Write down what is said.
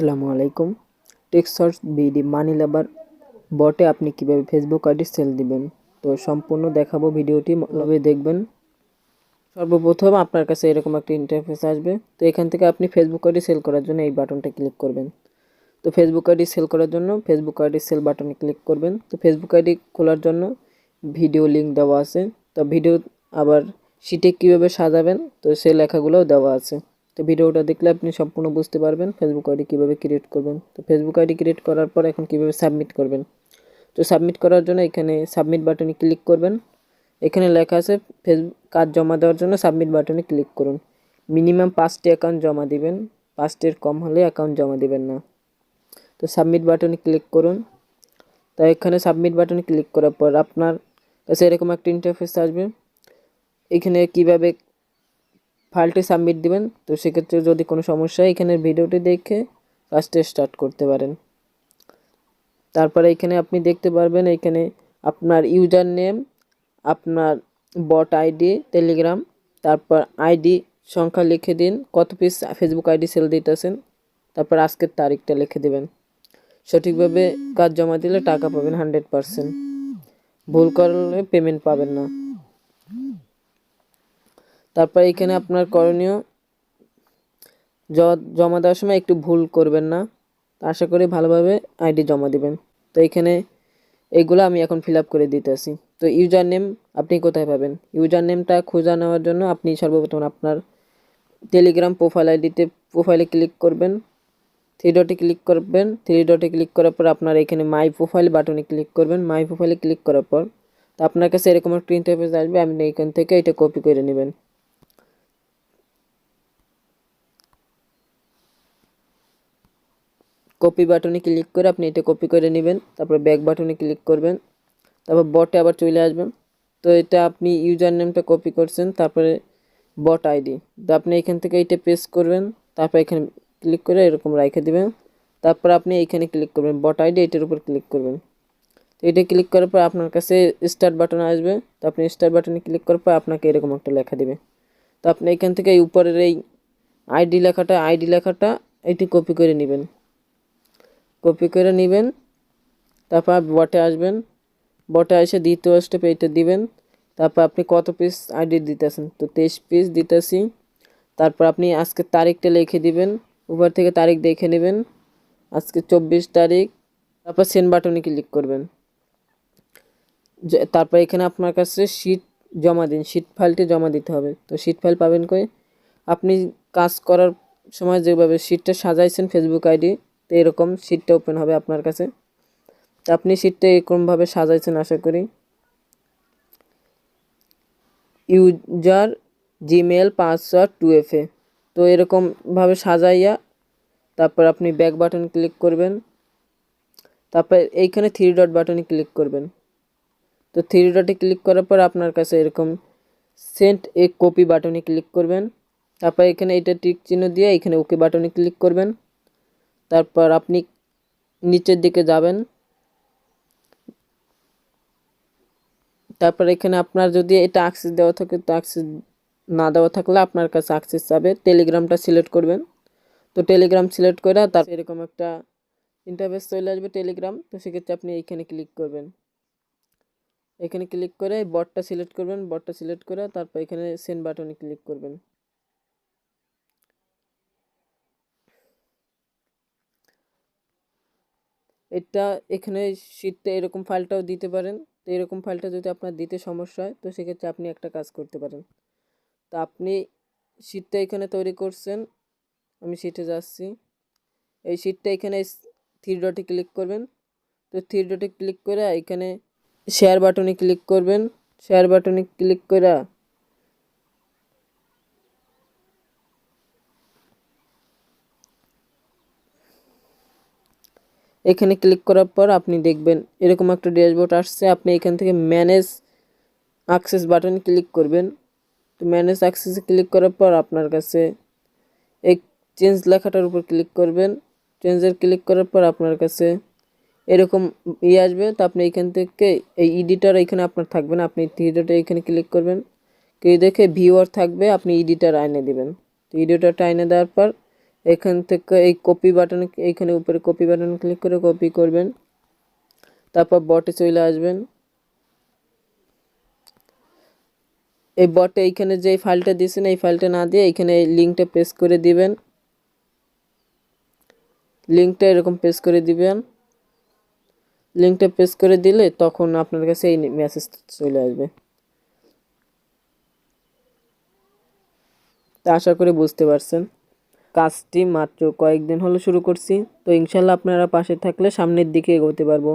আসসালামু আলাইকুম। Text BD মানি labour বটে আপনি কীভাবে ফেসবুক আইডি সেল দিবেন? তো সম্পূর্ণ দেখাবো ভিডিওটি ভালোভাবে দেখবেন। সর্বপ্রথম আপনার কাছে এরকম একটা ইন্টারফেস আসবে। তো এখান থেকে আপনি ফেসবুক আইডি সেল করার জন্য এই বাটনটা ক্লিক করবেন। তো ফেসবুক আইডি সেল করার জন্য ফেসবুক আইডি সেল বাটনে ক্লিক করবেন। তো ফেসবুক আইডি খোলার জন্য ভিডিও লিঙ্ক দেওয়া আছে। তো ভিডিও আবার শিটে কীভাবে সাজাবেন? তো সে লেখাগুলোও দেওয়া আছে। তো ভিডিওটা দেখলে আপনি সম্পূর্ণ বুঝতে পারবেন ফেসবুক আইডি কীভাবে ক্রিয়েট করবেন। তো ফেসবুক আইডি ক্রিয়েট করার পর এখন কীভাবে সাবমিট করবেন। তো সাবমিট করার জন্য এখানে সাবমিট বাটনে ক্লিক করবেন। এখানে লেখা আছে ফেসবুক কাজ জমা দেওয়ার জন্য সাবমিট বাটনে ক্লিক করুন। মিনিমাম পাঁচটি অ্যাকাউন্ট জমা দিবেন। পাঁচটির কম হলে অ্যাকাউন্ট জমা দিবেন না। তো সাবমিট বাটনে ক্লিক করুন। তো এখানে সাবমিট বাটনে ক্লিক করার পর আপনার কাছে এরকম একটা ইন্টারফেস আসবে। এখানে কীভাবে ফাইলটি সাবমিট দিবেন। তো সেক্ষেত্রে যদি কোনো সমস্যা এখানের ভিডিওটি দেখে কাজটা স্টার্ট করতে পারেন। তারপরে এখানে আপনি দেখতে পারবেন, এখানে আপনার ইউজার নেম, আপনার বট আইডি, টেলিগ্রাম, তারপর আইডি সংখ্যা লিখে দিন, কত পিস ফেসবুক আইডি সেল দিতেছেন, তারপর আজকের তারিখটা লিখে দেবেন। সঠিকভাবে কাজ জমা দিলে টাকা পাবেন হান্ড্রেড পারসেন্ট। ভুল করলে পেমেন্ট পাবেন না। তারপর এখানে আপনার করণীয় জমা দেওয়ার সময় একটু ভুল করবেন না। আশা করি ভালোভাবে আইডি জমা দিবেন। তো এখানে এইগুলো আমি এখন ফিল আপ করে দিতেছি। তো ইউজার নেম আপনি কোথায় পাবেন? ইউজার নেমটা খোঁজা নেওয়ার জন্য আপনি সর্বপ্রথম আপনার টেলিগ্রাম প্রোফাইল আইডিতে প্রোফাইলে ক্লিক করবেন। থ্রি ডটে ক্লিক করবেন। থ্রি ডটে ক্লিক করার পর আপনার এখানে মাই প্রোফাইল বাটনে ক্লিক করবেন। মাই প্রোফাইলে ক্লিক করার পর তো আপনার কাছে এরকম একটা ইন্টারফেস আসবে। আপনি এখান থেকে এটা কপি করে নেবেন। কপি বাটনে ক্লিক করে আপনি এটা কপি করে নেবেন, তারপর ব্যাক বাটনে ক্লিক করবেন, তারপর বটে আবার চলে আসবেন। তো এটা আপনি ইউজার নেমটা কপি করছেন, তারপরে বট আইডি তো আপনি এখান থেকে এটা পেস্ট করবেন, তারপর এখানে ক্লিক করে এরকম রেখে দিবেন, তারপর আপনি এইখানে ক্লিক করবেন বট আইডি এটার উপর ক্লিক করবেন। তো এটা ক্লিক করার পর আপনার কাছে স্টার্ট বাটন আসবে, তো আপনি স্টার্ট বাটনে ক্লিক করার পর আপনাকে এরকম একটা লেখা দিবে। তো আপনি এখান থেকে এই উপরের এই আইডি লেখাটা আইডি লেখাটা এটি কপি করে নেবেন। কপি করে নেবেন, তারপর বটে আসবেন, বটে এসে দ্বিতীয় স্টেপ এইটা দিবেন, তারপর আপনি কত পিস আইডি দিতেছেন? তো তেইশ পিস দিতেছি, তারপর আপনি আজকে তারিখটা লিখে দিবেন, উপর থেকে তারিখ দেখে নেবেন, আজকে চব্বিশ তারিখ, তারপর সেন্ড বাটনে ক্লিক করবেন। তারপর এখানে আপনার কাছে শিট জমা দিন শিট ফাইলটি জমা দিতে হবে। তো শিট ফাইল পাবেন কই? আপনি কাজ করার সময় যেভাবে শিটটা সাজাইছেন ফেসবুক আইডি তো এরকম শিটটা ওপেন হবে আপনার কাছে। তো আপনি শিটটা এরকমভাবে সাজাইছেন আশা করি। User Gmail password two F A তো এরকমভাবে সাজাইয়া তারপর আপনি ব্যাক বাটন ক্লিক করবেন। তারপর এইখানে থ্রি ডট বাটনে ক্লিক করবেন। তো থ্রি ডটে ক্লিক করার পর আপনার কাছে এরকম সেন্ট এ কপি বাটনে ক্লিক করবেন। তারপর এখানে এটা টিক চিহ্ন দিয়ে এখানে ওকে বাটনে ক্লিক করবেন। তারপর আপনি নিচের দিকে যাবেন। তারপর এখানে আপনার যদি এটা অ্যাক্সেস দেওয়া থাকে, তো অ্যাক্সেস না দেওয়া থাকলে আপনার কাছে অ্যাক্সেস যাবে। টেলিগ্রামটা সিলেক্ট করবেন। তো টেলিগ্রাম সিলেক্ট করে তার এরকম একটা ইন্টারভেস চলে আসবে টেলিগ্রাম তো সেক্ষেত্রে আপনি এইখানে ক্লিক করবেন। এখানে ক্লিক করে বটটা সিলেক্ট করবেন। বটটা সিলেক্ট করে তারপর এখানে সেন্ড বাটনে ক্লিক করবেন। এটা এখানে শীটটা এরকম ফাইলটাও দিতে পারেন। তো এরকম ফাইলটা যদি আপনার দিতে সমস্যা হয়, তো সেক্ষেত্রে আপনি একটা কাজ করতে পারেন। তো আপনি শীটটা এখানে তৈরি করছেন। আমি শীটে যাচ্ছি। এই শীটটা এখানে থ্রি ডটে ক্লিক করবেন। তো থ্রি ডটে ক্লিক করে এখানে শেয়ার বাটনে ক্লিক করবেন। শেয়ার বাটনে ক্লিক করে এখানে ক্লিক করার পর আপনি দেখবেন এরকম একটা ড্যাশবোর্ড আসছে। আপনি এখান থেকে ম্যানেজ অ্যাক্সেস বাটন ক্লিক করবেন। তো ম্যানেজ অ্যাক্সেসে ক্লিক করার পর আপনার কাছে এই চেঞ্জ লেখাটার উপর ক্লিক করবেন। চেঞ্জের ক্লিক করার পর আপনার কাছে এরকম ই আসবে। তো আপনি এখান থেকে এই এডিটার এখানে আপনার থাকবে না। আপনি থ্রিডোটা এখানে ক্লিক করবেন। কেউ দেখে ভিউয়ার থাকবে, আপনি এডিটার আইনে দেবেন। তো এডিটারটা আইনে দেওয়ার পর এখান থেকে এই কপি বাটনে এইখানে উপরে কপি বাটন ক্লিক করে কপি করবেন। তারপর বটে চলে আসবেন। এই বটে এইখানে যে ফাইলটা দিয়েছেন, এই ফাইলটা না দিয়ে এইখানে এই লিঙ্কটা পেস্ট করে দিবেন। লিঙ্কটা এরকম পেস্ট করে দিবেন। লিঙ্কটা পেস্ট করে দিলে তখন আপনার কাছে এই মেসেজ চলে আসবে। তা আশা করে বুঝতে পারছেন। কাজটি মাত্র কয়েকদিন হলো শুরু করছি। তো ইনশাল্লাহ আপনারা পাশে থাকলে সামনের দিকে এগোতে পারব।